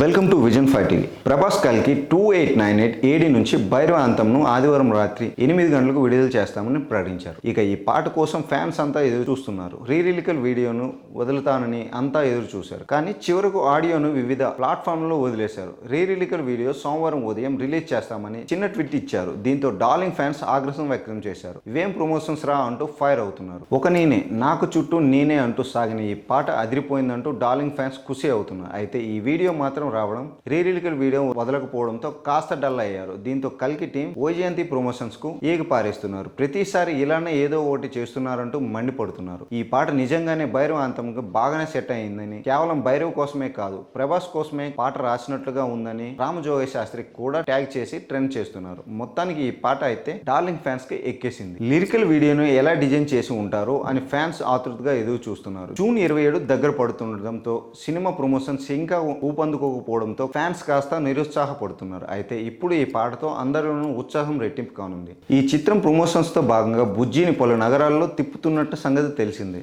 Welcome to vision five TV. Prabhas కల్కి two eight nine eight AD నుంచి భైరవ అంతంను ఆదివారం రాత్రి ఎనిమిది గంటలకు విడుదల చేస్తామని ప్రకటించారు. ఇక ఈ పాట కోసం ఫ్యాన్స్ అంతా ఎదురు చూస్తున్నారు. రీరిలికల్ వీడియోను వదులుతానని అంతా ఎదురు చూశారు. కానీ చివరకు ఆడియోను వివిధ ప్లాట్ఫామ్లలో వదిలేశారు. రీరిలికల్ వీడియో సోమవారం ఉదయం రిలీజ్ చేస్తామని చిన్న ట్వీట్ ఇచ్చారు. దీంతో డార్లింగ్ ఫ్యాన్స్ ఆగ్రహం వ్యక్తం చేశారు. ఇవేం ప్రమోషన్స్ రా అంటూ ఫైర్ అవుతున్నారు. ఒక నేనే నాకు చుట్టూ నేనే అంటూ సాగిన ఈ పాట అదిరిపోయిందంటూ డార్లింగ్ ఫ్యాన్స్ ఖుషి అవుతున్నారు. అయితే ఈ వీడియో మాత్రం రావడం రీ రిలీకల్ వీడియో వదలకపోవడంతో కాస్త డల్ అయ్యారు. దీంతో కల్కి టీం వైజయంతి ప్రమోషన్స్కు ఏగిపారేస్తున్నారు ప్రతిసారి ఇలానే ఏదో ఒకటి చేస్తున్నారంటూ మండిపడుతున్నారు. ఈ పాట నిజంగానే భైరవ అంతంకు బాగానే సెట్ అయిందని కేవలం భైరవ్ కోసమే కాదు ప్రభాస్ కోసమే పాట రాసినట్లుగా ఉందని రామజోగ శాస్త్రి కూడా ట్యాగ్ చేసి ట్రెండ్ చేస్తున్నారు. మొత్తానికి ఈ పాట అయితే డార్లింగ్ ఫ్యాన్స్కి ఎక్కేసింది. లిరికల్ వీడియోను ఎలా డిజైన్ చేసి ఉంటారో అని ఫ్యాన్స్ ఆతృతగా ఎదురు చూస్తున్నారు జూన్ ఇరవై ఏడు దగ్గర పడుతుండటంతో సినిమా ప్రమోషన్స్ ఇంకా ఊపందుకో పోవడంతో ఫ్యాన్స్ కాస్త నిరుత్సాహపడుతున్నారు. అయితే ఇప్పుడు ఈ పాటతో అందరిలోనూ ఉత్సాహం రెట్టింపు కానుంది. ఈ చిత్రం ప్రమోషన్స్తో భాగంగా బుజ్జిని పలు నగరాల్లో తిప్పుతున్నట్టు సంగతి తెలిసిందే.